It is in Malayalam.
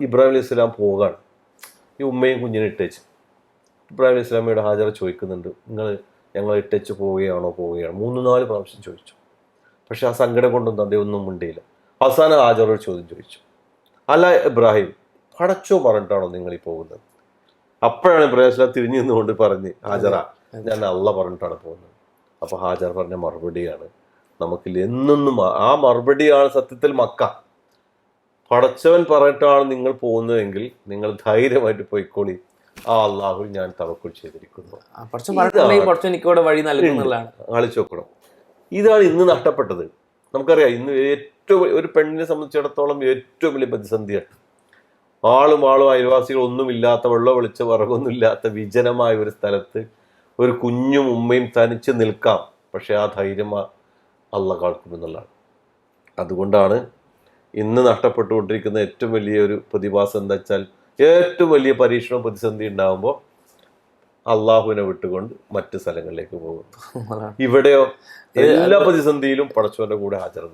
ഇബ്രാഹിം അലൈഹി ഇസ്ലാം പോകാണ് ഈ ഉമ്മയും കുഞ്ഞിനെ ഇട്ടേച്ച്. ഇബ്രാഹിം അലൈഹി ഇസ്ലാമിയുടെ ഹാജറ ചോദിക്കുന്നുണ്ട്. നിങ്ങൾ ഞങ്ങൾ ഇട്ടേച്ച് പോവുകയാണോ? പോവുകയാണോ? മൂന്ന് നാല് പ്രാവശ്യം ചോദിച്ചു. പക്ഷേ ആ സങ്കടം കൊണ്ടൊന്നും അദ്ദേഹം ഒന്നും മിണ്ടിയില്ല. അവസാനം ഹാജറോട് ചോദ്യം ചോദിച്ചു. അല്ല ഇബ്രാഹിം പടച്ചോ പറഞ്ഞിട്ടാണോ നിങ്ങൾ ഈ പോകുന്നത്? അപ്പോഴാണ് ഇബ്രാഹിം ഇസ്ലാം തിരിഞ്ഞു നിന്നുകൊണ്ട് പറഞ്ഞ് ഹാജറ ഞാൻ അള്ള പറഞ്ഞിട്ടാണ് പോകുന്നത്. അപ്പോൾ ഹാജർ പറഞ്ഞ മറുപടിയാണ്. നമുക്കില്ല എന്നൊന്നും ആ മറുപടിയാണ് സത്യത്തിൽ മക്ക. പടച്ചവൻ പറഞ്ഞിട്ടാണ് നിങ്ങൾ പോകുന്നതെങ്കിൽ നിങ്ങൾ ധൈര്യമായിട്ട് പോയിക്കോളി. ആ അള്ളാഹു ഞാൻ തവക്കുൽ ചെയ്തിരിക്കുന്നു. ആളിച്ചോക്കണം ഇതാണ് ഇന്ന് നഷ്ടപ്പെട്ടത്. നമുക്കറിയാം ഇന്ന് ഏറ്റവും ഒരു പെണ്ണിനെ സംബന്ധിച്ചിടത്തോളം ഏറ്റവും വലിയ പ്രതിസന്ധിയാണ്. ആളും ആളും അയൽവാസികളും ഒന്നുമില്ലാത്ത വെള്ളം വെളിച്ച വിറകൊന്നുമില്ലാത്ത വിജനമായ ഒരു സ്ഥലത്ത് ഒരു കുഞ്ഞും ഉമ്മയും തനിച്ച് നിൽക്കാം. പക്ഷെ ആ ധൈര്യം അള്ള കാൾക്കുമെന്നുള്ളതാണ് അതുകൊണ്ടാണ് ഇന്ന് നഷ്ടപ്പെട്ടുകൊണ്ടിരിക്കുന്ന ഏറ്റവും വലിയ ഒരു പ്രതിഭാസം എന്താ വെച്ചാൽ ഏറ്റവും വലിയ പരീക്ഷണം പ്രതിസന്ധി ഉണ്ടാകുമ്പോൾ അള്ളാഹുവിനെ വിട്ടുകൊണ്ട് മറ്റു സ്ഥലങ്ങളിലേക്ക് പോകുന്നു. ഇവിടെയോ എല്ലാ പ്രതിസന്ധിയിലും പടച്ചവന്റെ കൂടെ ഹാജർ